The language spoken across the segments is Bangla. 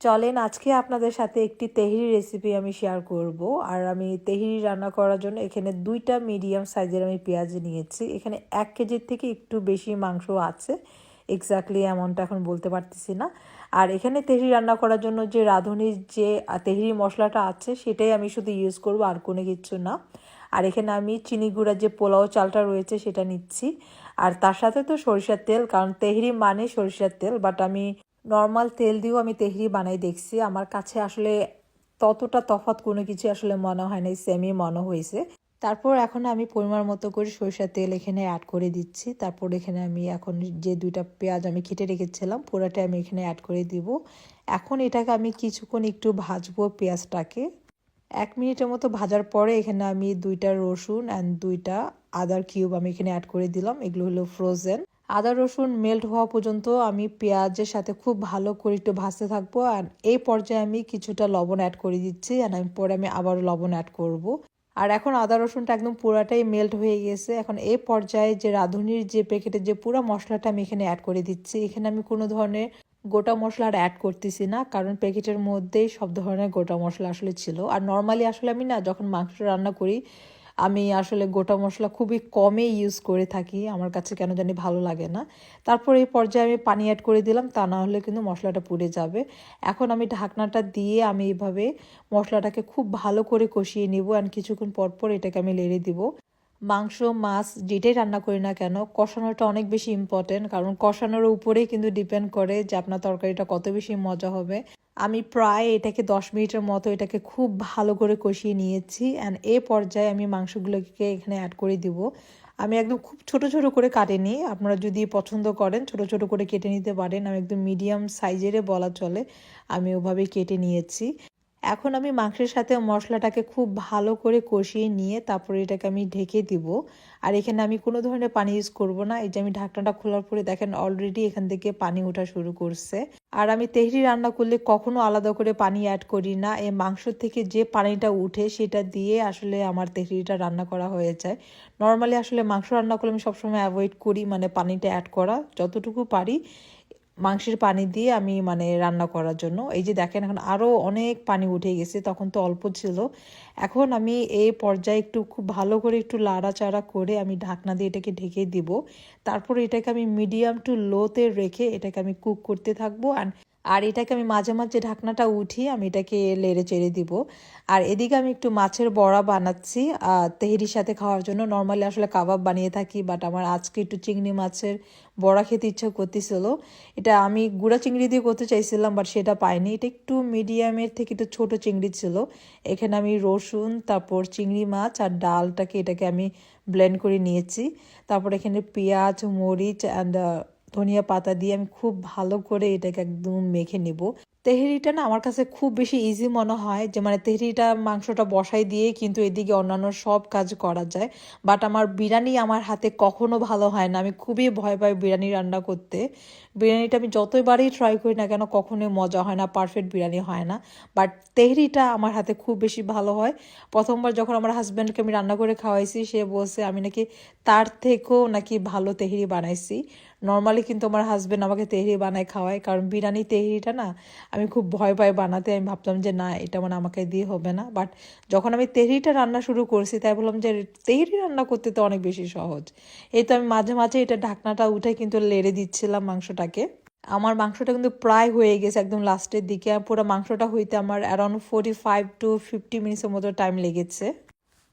চলেন, আজকে আপনাদের সাথে একটি তেহরি রেসিপি আমি শেয়ার করব। আর আমি তেহরি রান্না করার জন্য এখানে দুইটা মিডিয়াম সাইজের আমি পেঁয়াজ নিয়েছি। এখানে এক কেজির থেকে একটু বেশি মাংস আছে। এক্স্যাক্টলি এমনটা এখন বলতে পারতেছি না। আর এখানে তেহরি রান্না করার জন্য যে রাঁধুনির যে তেহরি মশলাটা আছে, সেটাই আমি শুধু ইউজ করব, আর কোনো কিছু না। আর এখানে আমি চিনি গুঁড়ার যে পোলাও চালটা রয়েছে, সেটা নিচ্ছি। আর তার সাথে তো সরিষার তেল, কারণ তেহরি মানে সরিষার তেল বাট আমি নর্মাল তেল দিয়েও আমি তেহরি বানাই দেখছি। আমার কাছে আসলে ততটা তফাৎ কোনো কিছু আসলে মনে হয় না সেমই মনে হয়েছে। তারপর এখন আমি পরিমাণ মতো করে সরিষার তেল এখানে অ্যাড করে দিচ্ছি। তারপর এখানে আমি এখন যে দুইটা পেঁয়াজ আমি কেটে রেখেছিলাম পুরাটা আমি এখানে অ্যাড করে দিব। এখন এটাকে আমি কিছুক্ষণ একটু ভাজবো পেঁয়াজটাকে। এক মিনিটের মতো ভাজার পরে এখানে আমি দুইটা রসুন অ্যান্ড দুইটা আদার কিউব আমি এখানে অ্যাড করে দিলাম। এগুলো হলো ফ্রোজেন আদা, রসুন মেল্ট হওয়া পর্যন্ত আমি পেঁয়াজের সাথে খুব ভালো করে একটু ভাজতে থাকব। আর এই পর্যায়ে আমি কিছুটা লবণ অ্যাড করে দিচ্ছি। আর আমি পরে আমি আবারও লবণ অ্যাড করব। আর এখন আদা, রসুনটা একদম পুরাটাই মেল্ট হয়ে গেছে। এখন এই পর্যায়ে যে রাঁধুনির যে প্যাকেটের যে পুরো মশলাটা আমি এখানে অ্যাড করে দিচ্ছি। এখানে আমি কোনো ধরনের গোটা মশলা আর অ্যাড করতেছি না। কারণ প্যাকেটের মধ্যেই সব ধরনের গোটা মশলা আসলে ছিল। আর নর্মালি আসলে আমি না যখন মাংস রান্না করি আমি আসলে গোটা মশলা খুবই কমে ইউজ করে থাকি, আমার কাছে কেন জানি ভালো লাগে না। তারপর এই পর্যায়ে আমি পানি অ্যাড করে দিলাম, তা না হলে কিন্তু মশলাটা পুড়ে যাবে। এখন আমি ঢাকনাটা দিয়ে আমি এইভাবে মশলাটাকে খুব ভালো করে কষিয়ে নিব অ্যান্ড কিছুক্ষণ পর পর এটাকে আমি লেড়ে দিব। মাংস, মাছ যেটাই রান্না করি না কেন, কষানোটা অনেক বেশি ইম্পর্টেন্ট কারণ কষানোর উপরেই কিন্তু ডিপেন্ড করে যে আপনার তরকারিটা কত বেশি মজা হবে। আমি প্রায় এটাকে দশ মিনিটের মতো এটাকে খুব ভালো করে কষিয়ে নিয়েছি অ্যান্ড এ পর্যায়ে আমি মাংসগুলোকে এখানে অ্যাড করে দিব। আমি একদম খুব ছোট ছোট করে কাটিনি, আপনারা যদি পছন্দ করেন ছোট ছোট করে কেটে নিতে পারেন, আমি একদম মিডিয়াম সাইজেরে বলা চলে, আমি ওভাবেই কেটে নিয়েছি। এখন আমি মাংসের সাথে মশলাটাকে খুব ভালো করে কষিয়ে নিয়ে তারপরে এটাকে আমি ঢেকে দিব। আর এখানে আমি কোনো ধরনের পানি ইউজ করব না, এই যে আমি ঢাকনাটা খোলার পরে দেখেন অলরেডি এখান থেকে পানি ওঠা শুরু করছে। আর আমি তেহরি রান্না করলে কখনো আলাদা করে পানি অ্যাড করি না। এই মাংস থেকে যে পানিটা উঠে সেটা দিয়ে আসলে আমার তেহরিটা রান্না করা হয়ে যায়। নর্মালি আসলে মাংস রান্না করলে আমি সবসময় অ্যাভয়েড করি মানে পানিটা অ্যাড করা। যতটুকু পারি মাংসের পানি দিয়ে আমি মানে রান্না করার জন্য। এই যে দেখেন এখন আরও অনেক পানি উঠে গেছে, তখন তো অল্প ছিল। এখন আমি এই পর্যায়ে একটু খুব ভালো করে একটু লাড়াচাড়া করে আমি ঢাকনা দিয়ে এটাকে ঢেকে দিব। তারপর এটাকে আমি মিডিয়াম টু লোতে রেখে এটাকে আমি কুক করতে থাকব। অ্যান্ড আর এটাকে আমি মাঝে মাঝে ঢাকনাটা উঠিয়ে আমি এটাকে লেড়ে চেড়ে দিব। আর এদিকে আমি একটু মাছের বড়া বানাচ্ছি তেহেরির সাথে খাওয়ার জন্য। নর্মালি আসলে কাবাব বানিয়ে থাকি বাট আমার আজকে একটু চিংড়ি মাছের বড়া খেতে ইচ্ছা করতেছিল। এটা আমি গুঁড়া চিংড়ি দিয়ে করতে চাইছিলাম বাট সেটা পাইনি। এটা একটু মিডিয়ামের থেকে একটু ছোট চিংড়ি ছিল। এখানে আমি রসুন, তারপর চিংড়ি মাছ আর ডালটাকে এটাকে আমি ব্লেন্ড করে নিয়েছি। তারপর এখানে পেঁয়াজ, মরিচ অ্যান্ড ধনিয়া পাতা দিয়ে আমি খুব ভালো করে এটাকে একদম মেখে নেব। তেহরিটা না আমার কাছে খুব বেশি ইজি মনে হয় যে মানে তেহরিটা মাংসটা বসাই দিয়ে কিন্তু এদিকে অন্যান্য সব কাজ করা যায়। বাট আমার বিরিয়ানি আমার হাতে কখনো ভালো হয় না। আমি খুবই ভয় পাই বিরিয়ানি রান্না করতে। বিরিয়ানিটা আমি যতবারই ট্রাই করি না কেন কখনোই মজা হয় না পারফেক্ট বিরিয়ানি হয় না। বাট তেহরিটা আমার হাতে খুব বেশি ভালো হয়। প্রথমবার যখন আমার হাজব্যান্ডকে আমি রান্না করে খাওয়াইছি, সে বলছে, আমি নাকি তার থেকেও নাকি ভালো তেহরি বানাইছি। নর্মালি কিন্তু আমার হাজব্যান্ড আমাকে তেহরি বানায় খাওয়ায়, কারণ বিরিয়ানি তেহরিটা না আমি খুব ভয় পাই বানাতে। আমি ভাবতাম যে না, এটা মানে আমাকে দিয়ে হবে না। বাট যখন আমি তেহরিটা রান্না শুরু করছি, তাই বললাম যে তেহরি রান্না করতে তো অনেক বেশি সহজ। এই তো আমি মাঝে মাঝে এটা ঢাকনাটা উঠে কিন্তু লেড়ে দিচ্ছিলাম মাংসটাকে। আমার মাংসটা কিন্তু প্রায় হয়ে গেছে একদম লাস্টের দিকে। পুরো মাংসটা হইতে আমার around forty five to fifty মিনিটসের মতো টাইম লেগেছে।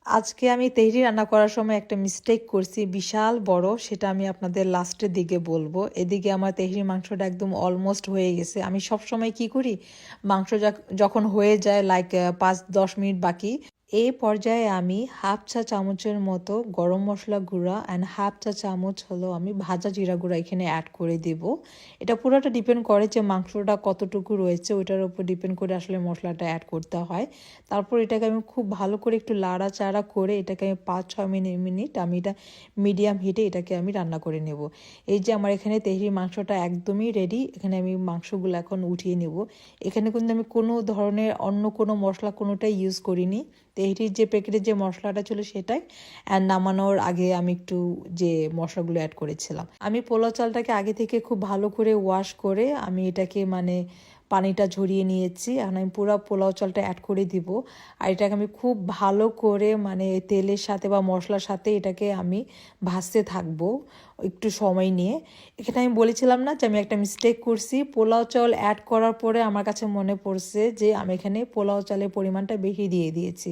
আজকে আমি তেহরি রান্না করার সময় একটা মিস্টেক করছি, বিশাল বড়, সেটা আমি আপনাদের লাস্টের দিকে বলব। এদিকে আমার তেহরি মাংসটা একদম অলমোস্ট হয়ে গেছে। আমি সব সময় কি করি? মাংস যখন হয়ে যায় লাইক পাঁচ দশ মিনিট বাকি। এই পর্যায়ে আমি হাফ চা চামচের মতো গরম মশলা গুঁড়া অ্যান্ড হাফ চা চামচ হলো আমি ভাজা জিরা গুঁড়া এখানে অ্যাড করে দেব। এটা পুরোটা ডিপেন্ড করে যে মাংসটা কতটুকু রয়েছে, ওইটার উপর ডিপেন্ড করে আসলে মশলাটা অ্যাড করতে হয়। তারপর এটাকে আমি খুব ভালো করে একটু লাড়া চাড়া করে এটাকে আমি পাঁচ ছয় মিনিট মিনিট আমি এটা মিডিয়াম হিটে এটাকে আমি রান্না করে নেব। এই যে আমার এখানে তেহরি মাংসটা একদমই রেডি এখানে আমি মাংসগুলো এখন উঠিয়ে নেব। এখানে কিন্তু আমি কোনো ধরনের অন্য কোনো মশলা কোনোটাই ইউজ করিনি। তেহরির যে প্যাকেটের যে মশলাটা ছিল সেটাই অ্যান্ড নামানোর আগে আমি একটু যে মশলাগুলো অ্যাড করেছিলাম। আমি পোলাও চালটাকে আগে থেকে খুব ভালো করে ওয়াশ করে আমি এটাকে মানে পানিটা ঝরিয়ে নিয়েছি। এখন আমি পুরো পোলাও চালটা অ্যাড করে দিব। আর এটাকে আমি খুব ভালো করে মানে তেলের সাথে বা মশলার সাথে এটাকে আমি ভাজতে থাকব। একটু সময় নিয়ে। এখানে আমি বলেছিলাম না যে আমি একটা মিস্টেক করছি। পোলাও চাল অ্যাড করার পরে আমার কাছে মনে পড়ছে যে আমি এখানে পোলাও চালের পরিমাণটা বেশি দিয়ে দিয়েছি।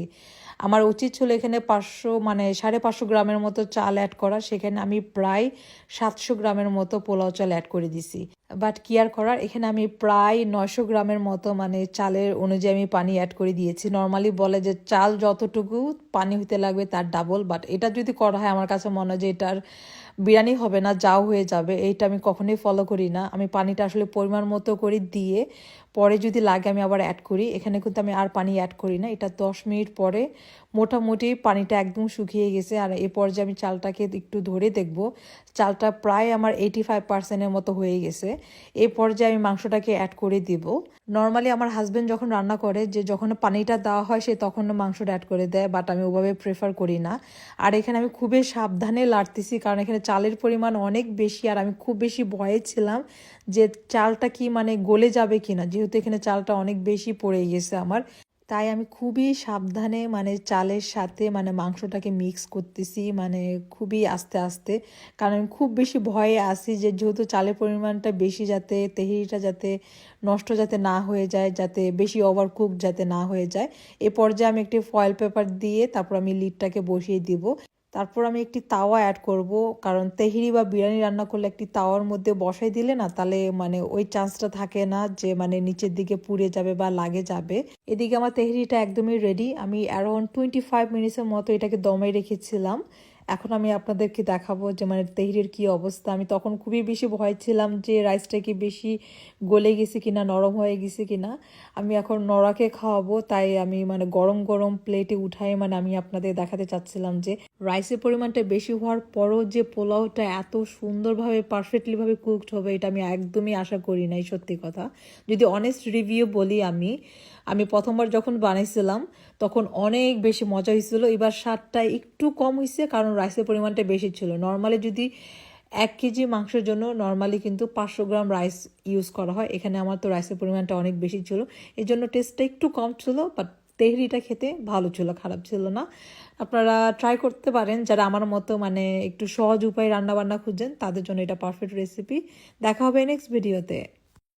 আমার উচিত ছিল এখানে পাঁচশো মানে সাড়ে পাঁচশো গ্রামের মতো চাল অ্যাড করা। সেখানে আমি প্রায় সাতশো গ্রামের মতো পোলাও চাল অ্যাড করে দিছি। বাট কি আর করার? এখানে আমি প্রায় নয়শো গ্রামের মতো মানে চালের অনুযায়ী আমি পানি অ্যাড করে দিয়েছি। নর্মালি বলে যে চাল যতটুকু পানি হতে লাগবে তার ডাবল বাট এটা যদি করা হয় আমার কাছে মনে হয় যে এটার বিরিয়ানি হবে না, যাও হয়ে যাবে, এইটা আমি কখনোই ফলো করি না। আমি পানিটা আসলে পরিমাণ মতো করে দিয়ে পরে যদি লাগে আমি আবার অ্যাড করি। এখানে কিন্তু আমি আর পানি অ্যাড করি না। এটা দশ মিনিট পরে মোটামুটি পানিটা একদম শুকিয়ে গেছে। আর এ পর্যায়ে আমি চালটাকে একটু ধরে দেখব। চালটা প্রায় আমার এইটি ফাইভ পার্সেন্টের মতো হয়ে গেছে। এই পর্যায়ে আমি মাংসটাকে অ্যাড করে দিব। নর্মালি আমার হাজব্যান্ড যখন রান্না করে, যে যখন পানিটা দেওয়া হয়, সে তখন মাংসটা অ্যাড করে দেয়। বাট আমি ওভাবে প্রেফার করি না। আর এখানে আমি খুবই সাবধানে লাড়তেছি। কারণ এখানে চালের পরিমাণ অনেক বেশি। আর আমি খুব বেশি ভয়ে ছিলাম যে চালটা কি মানে গলে যাবে কি না যেহেতু এখানে চালটা অনেক বেশি পড়ে গেছে আমার, তাই আমি খুবই সাবধানে মানে চালের সাথে মানে মাংসটাকে মিক্স করতেছি মানে খুবই আস্তে আস্তে। কারণ আমি খুব বেশি ভয়ে আছি যে যেহেতু চালের পরিমাণটা বেশি যাতে তেহিটা যাতে নষ্ট যাতে না হয়ে যায়, যাতে বেশি ওভার কুক যাতে না হয়ে যায়, এ পর্যায়ে আমি একটি ফয়েল পেপার দিয়ে তারপর আমি লিডটাকে বসিয়ে দিব। তারপর আমি একটি তাওয়া অ্যাড করব। কারণ তেহেরি বা বিরিয়ানি রান্না করলে একটি তাওয়ার মধ্যে বসাই দিলে না, তাহলে মানে ওই চান্সটা থাকে না যে মানে নিচের দিকে পুড়ে যাবে বা লাগে যাবে। এদিকে আমার তেহেরিটা একদমই রেডি আমি অ্যারাউন্ড টোয়েন্টি ফাইভ মিনিটসের মতো এটাকে দমে রেখেছিলাম। এখন আমি আপনাদেরকে দেখাবো যে মানে তেহরির কী অবস্থা। আমি তখন খুবই বেশি ভয় ছিলাম যে রাইসটা কি বেশি গলে গেছে কিনা, নরম হয়ে গেছে কিনা। আমি এখন নড়াকে খাওয়াবো, তাই আমি মানে গরম গরম প্লেটে উঠাই মানে আমি আপনাদের দেখাতে চাচ্ছিলাম যে রাইসের পরিমাণটা বেশি হওয়ার পরও যে পোলাওটা এত সুন্দরভাবে পারফেক্টলিভাবে কুকড হবে, এটা আমি একদমই আশা করি নাই, সত্যি কথা। যদি অনেস্ট রিভিউ বলি আমি আমি প্রথমবার যখন বানাইছিলাম, তখন অনেক বেশি মজা হয়েছিল এবার স্বাদটা একটু কম হয়েছে কারণ রাইসের পরিমাণটা বেশি ছিল। নর্মালি যদি এক কেজি মাংসের জন্য নর্মালি কিন্তু পাঁচশো গ্রাম রাইস ইউজ করা হয়। এখানে আমার তো রাইসের পরিমাণটা অনেক বেশি ছিল। এর জন্য টেস্টটা একটু কম ছিল বাট তেহরিটা খেতে ভালো ছিল, খারাপ ছিল না। আপনারা ট্রাই করতে পারেন, যারা আমার মতো মানে একটু সহজ উপায়ে রান্নাবান্না খুঁজছেন, তাদের জন্য এটা পারফেক্ট রেসিপি দেখা হবে নেক্সট ভিডিওতে